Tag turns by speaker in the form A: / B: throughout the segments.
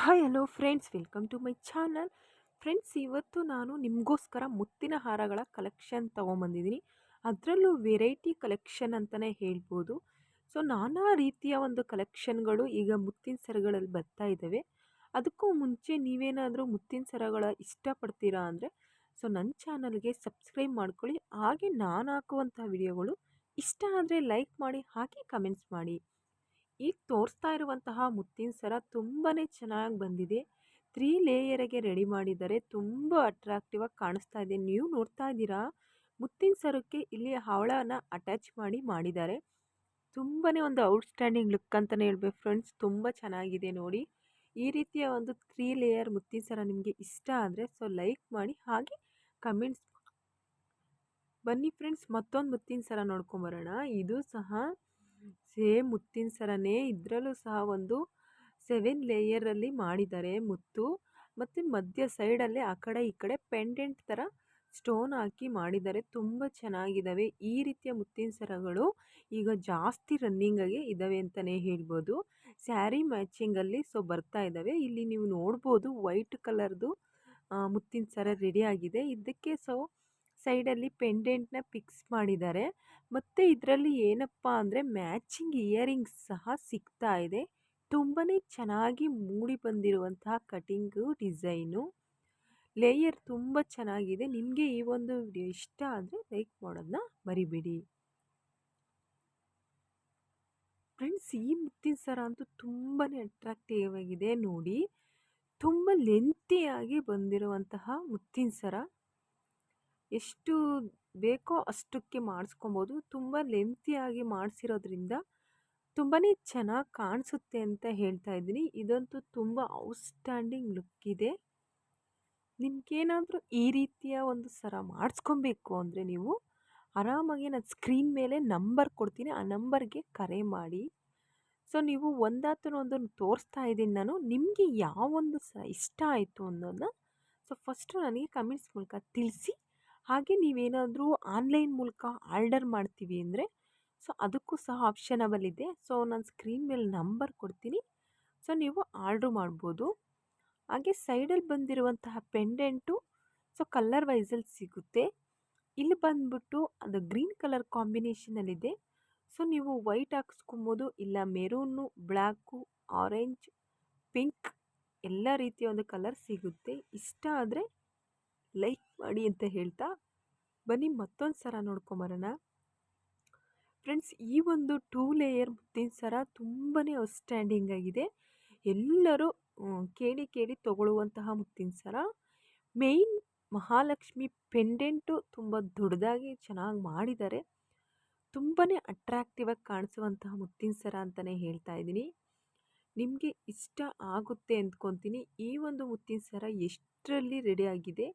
A: Hi hello friends, welcome to my channel. Friends, ಇವತ್ತು ನಾನು ನಿಮಗೋಸ್ಕರ ಮುತ್ತಿನ ಹಾರಗಳ ಕಲೆಕ್ಷನ್ ತೊಗೊಂಬಂದಿದ್ದೀನಿ. ಅದರಲ್ಲೂ ವೆರೈಟಿ ಕಲೆಕ್ಷನ್ ಅಂತಲೇ ಹೇಳ್ಬೋದು. ಸೊ, ನಾನಾ ರೀತಿಯ ಒಂದು ಕಲೆಕ್ಷನ್ಗಳು ಈಗ ಮುತ್ತಿನ ಸರಗಳಲ್ಲಿ ಬರ್ತಾ ಇದ್ದಾವೆ ಅದಕ್ಕೂ ಮುಂಚೆ ನೀವೇನಾದರೂ ಮುತ್ತಿನ ಸರಗಳ ಇಷ್ಟಪಡ್ತೀರಾ ಅಂದರೆ, ಸೊ ನನ್ನ ಚಾನಲ್ಗೆ ಸಬ್ಸ್ಕ್ರೈಬ್ ಮಾಡ್ಕೊಳ್ಳಿ. ಹಾಗೆ ನಾನು ಹಾಕುವಂಥ ವಿಡಿಯೋಗಳು ಇಷ್ಟ ಆದರೆ ಲೈಕ್ ಮಾಡಿ, ಹಾಗೆ ಕಮೆಂಟ್ಸ್ ಮಾಡಿ. ಈಗ ತೋರಿಸ್ತಾ ಇರುವಂತಹ ಮುತ್ತಿನ ಸರ ತುಂಬಾ ಚೆನ್ನಾಗಿ ಬಂದಿದೆ. ತ್ರೀ ಲೇಯರಿಗೆ ರೆಡಿ ಮಾಡಿದರೆ ತುಂಬ ಅಟ್ರಾಕ್ಟಿವ್ ಆಗಿ ಕಾಣಿಸ್ತಾ ಇದೆ. ನೀವು ನೋಡ್ತಾ ಇದ್ದೀರಾ? ಮುತ್ತಿನ ಸರಕ್ಕೆ ಇಲ್ಲಿ ಹವಳನ ಅಟ್ಯಾಚ್ ಮಾಡಿ ಮಾಡಿದ್ದಾರೆ. ತುಂಬಾ ಒಂದು ಔಟ್ಸ್ಟ್ಯಾಂಡಿಂಗ್ ಲುಕ್ ಅಂತಲೇ ಹೇಳ್ಬೇಕು ಫ್ರೆಂಡ್ಸ್. ತುಂಬ ಚೆನ್ನಾಗಿದೆ ನೋಡಿ. ಈ ರೀತಿಯ ಒಂದು ತ್ರೀ ಲೇಯರ್ ಮುತ್ತಿನ ಸರ ನಿಮಗೆ ಇಷ್ಟ ಆದರೆ ಸೊ ಲೈಕ್ ಮಾಡಿ, ಹಾಗೆ ಕಮೆಂಟ್ಸ್ ಬನ್ನಿ ಫ್ರೆಂಡ್ಸ್. ಮತ್ತೊಂದು ಮುತ್ತಿನ ಸರ ನೋಡ್ಕೊಂಬರೋಣ ಇದು ಸಹ ಸೇಮ್ ಮುತ್ತಿನ ಸರನೇ ಇದರಲ್ಲೂ ಸಹ ಒಂದು ಸೆವೆನ್ ಲೇಯರಲ್ಲಿ ಮಾಡಿದ್ದಾರೆ ಮುತ್ತು. ಮತ್ತು ಮಧ್ಯ ಸೈಡಲ್ಲೇ ಆ ಕಡೆ ಈ ಕಡೆ ಪೆಂಡೆಂಟ್ ಥರ ಸ್ಟೋನ್ ಹಾಕಿ ಮಾಡಿದ್ದಾರೆ. ತುಂಬ ಚೆನ್ನಾಗಿದ್ದಾವೆ ಈ ರೀತಿಯ ಮುತ್ತಿನ ಸರಗಳು ಈಗ ಜಾಸ್ತಿ ರನ್ನಿಂಗಾಗಿ ಇದ್ದಾವೆ ಅಂತಲೇ ಹೇಳ್ಬೋದು. ಸ್ಯಾರಿ ಮ್ಯಾಚಿಂಗಲ್ಲಿ ಸೊ ಬರ್ತಾ ಇದ್ದಾವೆ ಇಲ್ಲಿ ನೀವು ನೋಡ್ಬೋದು ವೈಟ್ ಕಲರ್ದು ಮುತ್ತಿನ ಸರ ರೆಡಿ ಆಗಿದೆ. ಇದಕ್ಕೆ ಸೊ ಸೈಡಲ್ಲಿ ನ ಫಿಕ್ಸ್ ಮಾಡಿದ್ದಾರೆ. ಮತ್ತು ಇದರಲ್ಲಿ ಏನಪ್ಪ ಅಂದರೆ ಮ್ಯಾಚಿಂಗ್ ಇಯರಿಂಗ್ಸ್ ಸಹ ಸಿಗ್ತಾ ಇದೆ. ತುಂಬಾ ಚೆನ್ನಾಗಿ ಮೂಡಿ ಬಂದಿರುವಂತಹ ಕಟಿಂಗ್, ಡಿಸೈನು. ಲೇಯರ್ ತುಂಬ ಚೆನ್ನಾಗಿದೆ. ನಿಮಗೆ ಈ ಒಂದು ವಿಡಿಯೋ ಇಷ್ಟ ಆದರೆ ಲೈಕ್ ಮಾಡೋದನ್ನ ಮರಿಬೇಡಿ. ಫ್ರೆಂಡ್ಸ್, ಈ ಮುತ್ತಿನ ಸರ ಅಂತೂ ತುಂಬಾ ಅಟ್ರಾಕ್ಟಿವ್ ಆಗಿದೆ ನೋಡಿ. ತುಂಬ ಲೆಂತಿಯಾಗಿ ಬಂದಿರುವಂತಹ ಮುತ್ತಿನ ಸರ. ಎಷ್ಟು ಬೇಕೋ ಅಷ್ಟಕ್ಕೆ ಮಾಡಿಸ್ಕೊಬೋದು. ತುಂಬ ಲೆಂತಿಯಾಗಿ ಮಾಡಿಸಿರೋದ್ರಿಂದ ತುಂಬಾ ಚೆನ್ನಾಗಿ ಕಾಣಿಸುತ್ತೆ ಅಂತ ಹೇಳ್ತಾ ಇದ್ದೀನಿ. ಇದಂತೂ ತುಂಬ ಔಟ್ಸ್ಟ್ಯಾಂಡಿಂಗ್ ಲುಕ್ ಇದೆ. ನಿಮಗೇನಾದರೂ ಈ ರೀತಿಯ ಒಂದು ಸರ ಮಾಡಿಸ್ಕೊಬೇಕು ಅಂದರೆ ನೀವು ಆರಾಮಾಗಿ ನಾನು ಸ್ಕ್ರೀನ್ ಮೇಲೆ ನಂಬರ್ ಕೊಡ್ತೀನಿ. ಆ ನಂಬರ್ಗೆ ಕರೆ ಮಾಡಿ. ಸೊ ನೀವು ಒಂದಾತು ಒಂದನ್ನು ತೋರಿಸ್ತಾ ಇದ್ದೀನಿ ನಾನು. ನಿಮಗೆ ಯಾವೊಂದು ಸ ಇಷ್ಟ ಆಯಿತು ಅನ್ನೋದನ್ನ ಸೊ ಫಸ್ಟು ನನಗೆ ಕಮೆಂಟ್ಸ್ ಮೂಲಕ ತಿಳಿಸಿ ಹಾಗೆ ನೀವೇನಾದರೂ ಆನ್ಲೈನ್ ಮೂಲಕ ಆರ್ಡರ್ ಮಾಡ್ತೀವಿ ಅಂದರೆ, ಸೊ ಅದಕ್ಕೂ ಸಹ ಆಪ್ಷನಬಲ್ ಇದೆ. ಸೊ ನಾನು ಸ್ಕ್ರೀನ್ ಮೇಲೆ ನಂಬರ್ ಕೊಡ್ತೀನಿ. ಸೊ ನೀವು ಆರ್ಡ್ರು ಮಾಡ್ಬೋದು. ಹಾಗೆ ಸೈಡಲ್ಲಿ ಬಂದಿರುವಂತಹ ಪೆಂಡೆಂಟು, ಸೊ ಕಲ್ಲರ್ ವೈಸಲ್ಲಿ ಸಿಗುತ್ತೆ. ಇಲ್ಲಿ ಬಂದ್ಬಿಟ್ಟು ಅದು ಗ್ರೀನ್ ಕಲರ್ ಕಾಂಬಿನೇಷನಲ್ಲಿದೆ. ಸೊ ನೀವು ವೈಟ್ ಹಾಕಿಸ್ಕೊಬೋದು, ಇಲ್ಲ ಮೆರೂನು, ಬ್ಲ್ಯಾಕು, ಆರೆಂಜ್, ಪಿಂಕ್, ಎಲ್ಲ ರೀತಿಯ ಒಂದು ಕಲರ್ ಸಿಗುತ್ತೆ. ಇಷ್ಟ ಆದರೆ ಲೈಕ್ ಮಾಡಿ ಅಂತ ಹೇಳ್ತಾ ಬನ್ನಿ ಮತ್ತೊಂದು ಸರ ನೋಡ್ಕೊಂಬರೋಣ ಫ್ರೆಂಡ್ಸ್, ಈ ಒಂದು ಟೂ ಲೇಯರ್ ಮುತ್ತಿನ ಸರ ತುಂಬಾ ಔಟ್ಸ್ಟ್ಯಾಂಡಿಂಗ್ ಆಗಿದೆ. ಎಲ್ಲರೂ ಕೇಳಿ ಕೇಳಿ ತಗೊಳ್ಳುವಂತಹ ಮುತ್ತಿನ ಸರ. ಮೇಯ್ನ್ ಮಹಾಲಕ್ಷ್ಮಿ ಪೆಂಡೆಂಟು ತುಂಬ ದೊಡ್ಡದಾಗಿ ಚೆನ್ನಾಗಿ ಮಾಡಿದ್ದಾರೆ. ತುಂಬಾ ಅಟ್ರಾಕ್ಟಿವ್ ಆಗಿ ಕಾಣಿಸುವಂತಹ ಮುತ್ತಿನ ಸರ ಅಂತಲೇ ಹೇಳ್ತಾ ಇದ್ದೀನಿ. ನಿಮಗೆ ಇಷ್ಟ ಆಗುತ್ತೆ ಅಂದ್ಕೊತೀನಿ. ಈ ಒಂದು ಮುತ್ತಿನ ಸರ ಎಷ್ಟರಲ್ಲಿ ರೆಡಿ ಆಗಿದೆ?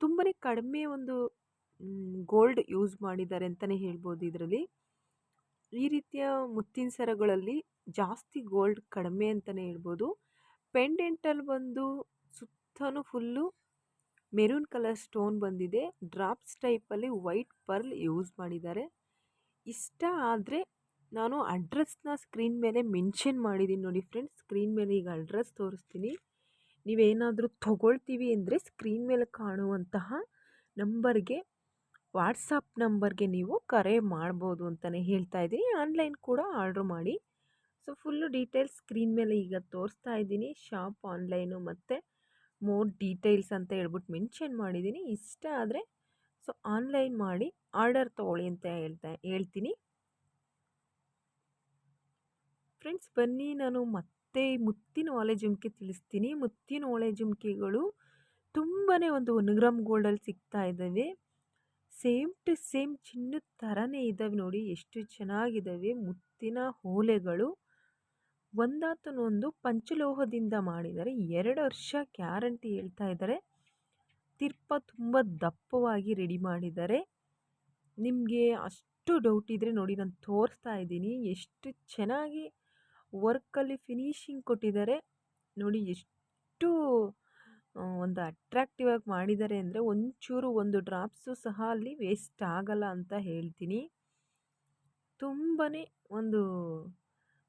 A: ತುಂಬಾ ಕಡಿಮೆ ಒಂದು ಗೋಲ್ಡ್ ಯೂಸ್ ಮಾಡಿದ್ದಾರೆ ಅಂತಲೇ ಹೇಳ್ಬೋದು ಇದರಲ್ಲಿ. ಈ ರೀತಿಯ ಮುತ್ತಿನ ಸರಗಳಲ್ಲಿ ಜಾಸ್ತಿ ಗೋಲ್ಡ್ ಕಡಿಮೆ ಅಂತಲೇ ಹೇಳ್ಬೋದು. ಪೆಂಡೆಂಟಲ್ಲಿ ಬಂದು ಸುತ್ತಲೂ ಫುಲ್ಲು ಮೆರೂನ್ ಕಲರ್ ಸ್ಟೋನ್ ಬಂದಿದೆ. ಡ್ರಾಪ್ಸ್ ಟೈಪಲ್ಲಿ ವೈಟ್ ಪರ್ಲ್ ಯೂಸ್ ಮಾಡಿದ್ದಾರೆ. ಇಷ್ಟ ಆದರೆ ನಾನು ಅಡ್ರೆಸ್ನ ಸ್ಕ್ರೀನ್ ಮೇಲೆ ಮೆನ್ಷನ್ ಮಾಡಿದ್ದೀನಿ ನೋಡಿ ಫ್ರೆಂಡ್ಸ್. ಸ್ಕ್ರೀನ್ ಮೇಲೆ ಈಗ ಅಡ್ರೆಸ್ ತೋರಿಸ್ತೀನಿ. ನೀವೇನಾದರೂ ತೊಗೊಳ್ತೀವಿ ಅಂದರೆ ಸ್ಕ್ರೀನ್ ಮೇಲೆ ಕಾಣುವಂತಹ ನಂಬರ್ಗೆ, ವಾಟ್ಸಪ್ ನಂಬರ್ಗೆ ನೀವು ಕರೆ ಮಾಡ್ಬೋದು ಅಂತಲೇ ಹೇಳ್ತಾ ಇದ್ದೀನಿ. ಆನ್ಲೈನ್ ಕೂಡ ಆರ್ಡ್ರ್ ಮಾಡಿ. ಸೊ ಫುಲ್ಲು ಡೀಟೇಲ್ಸ್ ಸ್ಕ್ರೀನ್ ಮೇಲೆ ಈಗ ತೋರಿಸ್ತಾ ಇದ್ದೀನಿ. ಶಾಪ್ ಆನ್ಲೈನು ಮತ್ತು ಮೋರ್ ಡೀಟೇಲ್ಸ್ ಅಂತ ಹೇಳ್ಬಿಟ್ಟು ಮೆನ್ಷನ್ ಮಾಡಿದ್ದೀನಿ. ಇಷ್ಟ ಆದರೆ ಸೊ, ಆನ್ಲೈನ್ ಮಾಡಿ ಆರ್ಡರ್ ತೊಗೊಳ್ಳಿ ಅಂತ ಹೇಳ್ತಾ, ಹೇಳ್ತೀನಿ. ಫ್ರೆಂಡ್ಸ್, ಬನ್ನಿ ನಾನು ಮತ್ತೆ ಮುತ್ತಿನ ಓಲೆ ಜುಮ್ಕಿ ತಿಳಿಸ್ತೀನಿ. ಮುತ್ತಿನ ಓಲೆ ಜುಮ್ಕಿಗಳು ತುಂಬಾ ಒಂದು ಒನ್ ಗ್ರಾಮ್ ಗೋಲ್ಡಲ್ಲಿ ಸಿಗ್ತಾ ಇದ್ದಾವೆ. ಸೇಮ್ ಟು ಸೇಮ್ ಚಿನ್ನದ ಥರನೇ ಇದ್ದಾವೆ ನೋಡಿ, ಎಷ್ಟು ಚೆನ್ನಾಗಿದ್ದಾವೆ. ಮುತ್ತಿನ ಓಲೆಗಳು ಒಂದಾತನೊಂದು ಪಂಚಲೋಹದಿಂದ ಮಾಡಿದ್ದಾರೆ. ಎರಡು ವರ್ಷ ಗ್ಯಾರಂಟಿ ಹೇಳ್ತಾ ಇದ್ದಾರೆ. ತಿರ್ಪ ತುಂಬ ದಪ್ಪವಾಗಿ ರೆಡಿ ಮಾಡಿದ್ದಾರೆ. ನಿಮಗೆ ಅಷ್ಟು ಡೌಟ್ ಇದ್ದರೆ ನೋಡಿ, ನಾನು ತೋರಿಸ್ತಾ ಇದ್ದೀನಿ. ಎಷ್ಟು ಚೆನ್ನಾಗಿ ವರ್ಕಲ್ಲಿ ಫಿನಿಶಿಂಗ್ ಕೊಟ್ಟಿದ್ದಾರೆ. ನೋಡಿ ಎಷ್ಟು ಒಂದು ಅಟ್ರ್ಯಾಕ್ಟಿವ್ ಆಗಿ ಮಾಡಿದ್ದಾರೆ ಅಂದರೆ ಒಂಚೂರು ಒಂದು ಡ್ರಾಪ್ಸು ಸಹ ಅಲ್ಲಿ ವೇಸ್ಟ್ ಆಗಲ್ಲ ಅಂತ ಹೇಳ್ತೀನಿ. ತುಂಬಾ ಒಂದು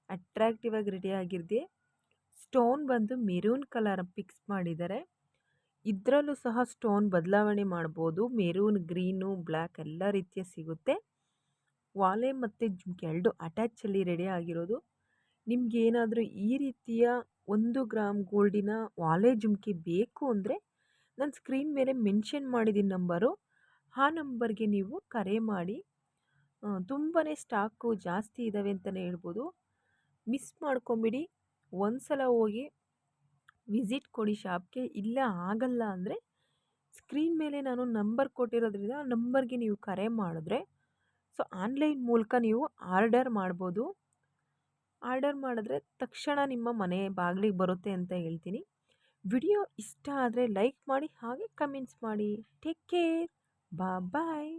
A: ಅಟ್ರ್ಯಾಕ್ಟಿವ್ ಆಗಿ ರೆಡಿ ಆಗಿರ್ದೆ. ಸ್ಟೋನ್ ಬಂದು ಮೆರೂನ್ ಕಲರ್ ಪಿಕ್ಸ್ ಮಾಡಿದ್ದಾರೆ. ಇದರಲ್ಲೂ ಸಹ ಸ್ಟೋನ್ ಬದಲಾವಣೆ ಮಾಡ್ಬೋದು. ಮೆರೂನ್ ಗ್ರೀನು ಬ್ಲ್ಯಾಕ್ ಎಲ್ಲ ರೀತಿಯ ಸಿಗುತ್ತೆ. ವಾಲೆ ಮತ್ತು ಜುಮ್ಕೆ ಎರಡು ಅಟ್ಯಾಚಲ್ಲಿ ರೆಡಿ ಆಗಿರೋದು. ನಿಮ್ಗೆ ಏನಾದರೂ ಈ ರೀತಿಯ ಒಂದು ಗ್ರಾಮ್ ಗೋಲ್ಡಿನ ವಾಲೆ ಜುಮ್ಕಿ ಬೇಕು ಅಂದರೆ ನಾನು ಸ್ಕ್ರೀನ್ ಮೇಲೆ ಮೆನ್ಷನ್ ಮಾಡಿದ್ದೀನಿ ನಂಬರು. ಆ ನಂಬರ್ಗೆ ನೀವು ಕರೆ ಮಾಡಿ. ತುಂಬಾ ಸ್ಟಾಕು ಜಾಸ್ತಿ ಇದ್ದಾವೆ ಅಂತಲೇ ಹೇಳ್ಬೋದು. ಮಿಸ್ ಮಾಡ್ಕೊಂಬಿಡಿ. ಒಂದು ಸಲ ಹೋಗಿ ವಿಸಿಟ್ ಕೊಡಿ ಶಾಪ್ಗೆ. ಇಲ್ಲ, ಆಗಲ್ಲ ಅಂದರೆ ಸ್ಕ್ರೀನ್ ಮೇಲೆ ನಾನು ನಂಬರ್ ಕೊಟ್ಟಿರೋದ್ರಿಂದ ಆ ನಂಬರ್ಗೆ ನೀವು ಕರೆ ಮಾಡಿದ್ರೆ ಸೊ, ಆನ್ಲೈನ್ ಮೂಲಕ ನೀವು ಆರ್ಡರ್ ಮಾಡ್ಬೋದು. ಆರ್ಡರ್ ಮಾಡಿದ್ರೆ ತಕ್ಷಣ ನಿಮ್ಮ ಮನೆ ಬಾಗಿಲಿಗೆ ಬರುತ್ತೆ ಅಂತ ಹೇಳ್ತೀನಿ. ವಿಡಿಯೋ ಇಷ್ಟ ಆದರೆ ಲೈಕ್ ಮಾಡಿ ಹಾಗೆ ಕಮೆಂಟ್ಸ್ ಮಾಡಿ. Take care. ಬಾ ಬಾಯ್